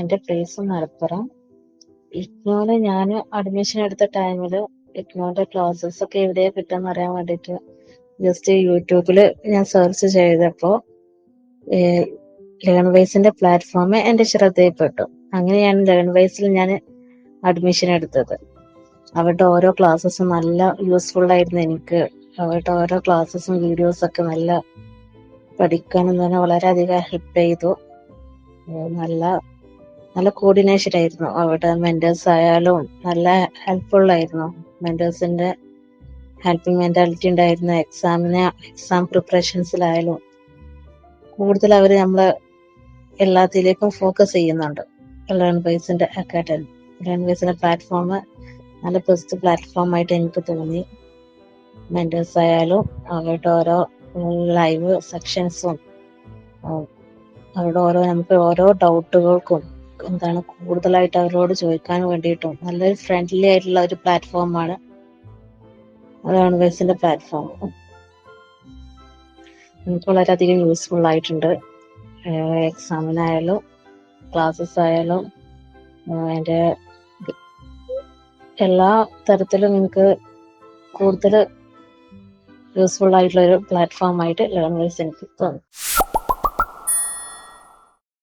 എന്റെ പ്ലേസ് മലപ്പുറം ഇഗ്നോന് ഞാൻ അഡ്മിഷൻ എടുത്ത ടൈമിൽ ഇഗ്നോന്റെ ക്ലാസ്സസ് ഒക്കെ എവിടെയാ കിട്ടുക അറിയാൻ വേണ്ടിട്ട് ജസ്റ്റ് യൂട്യൂബിൽ ഞാൻ സെർച്ച് ചെയ്തപ്പോൾ ലേൺ വൈസിന്റെ എന്റെ ശ്രദ്ധയിൽപ്പെട്ടു. അങ്ങനെയാണ് ലേൺ വൈസിൽ ഞാൻ അഡ്മിഷൻ എടുത്തത്. അവരുടെ ഓരോ ക്ലാസ്സസും നല്ല യൂസ്ഫുൾ ആയിരുന്നു എനിക്ക്. അവരുടെ ഓരോ ക്ലാസ്സസും വീഡിയോസും ഒക്കെ നല്ല പഠിക്കാനും തന്നെ വളരെയധികം ഹെൽപ്പ് ചെയ്തു. നല്ല നല്ല കോർഡിനേഷൻ ആയിരുന്നു. അവിടെ മെന്റേഴ്സ് ആയാലും നല്ല ഹെൽപ്ഫുൾ ആയിരുന്നു. മെന്റേഴ്സിന്റെ ഹെൽപ്പിംഗ് മെന്റാലിറ്റി ഉണ്ടായിരുന്നു. എക്സാമിന് എക്സാം പ്രിപ്പറേഷൻസിലായാലും കൂടുതൽ അവർ നമ്മളെ എല്ലാത്തിലേക്കും ഫോക്കസ് ചെയ്യുന്നുണ്ട്. ലേൺ ബേസിന്റെ അക്കാഡമി ലേൺ ബേസിന്റെ പ്ലാറ്റ്ഫോം നല്ല ബെസ്റ്റ് പ്ലാറ്റ്ഫോം ആയിട്ട് എനിക്ക് തോന്നി. മെന്റേഴ്സ് ആയാലും അവരുടെ ഓരോ ലൈവ് സെക്ഷൻസും അവരുടെ ഓരോ നമുക്ക് ഓരോ ഡൗട്ടുകൾക്കും എന്താണ് കൂടുതലായിട്ട് അവരോട് ചോദിക്കാൻ വേണ്ടിയിട്ടും നല്ലൊരു ഫ്രണ്ട്ലി ആയിട്ടുള്ള ഒരു പ്ലാറ്റ്ഫോമാണ് അതാണ് ബേസിന്റെ പ്ലാറ്റ്ഫോം എനിക്ക് വളരെയധികം യൂസ്ഫുൾ ആയിട്ടുണ്ട്. എക്സാമിനായാലും ക്ലാസ്സസ് ആയാലും എന്റെ എല്ലാ തരത്തിലും എനിക്ക് കൂടുതൽ യൂസ്ഫുൾ ആയിട്ടുള്ള ഒരു പ്ലാറ്റ്ഫോം ആയിട്ട് ലേൺ വൈസ് എനിക്ക് തോന്നി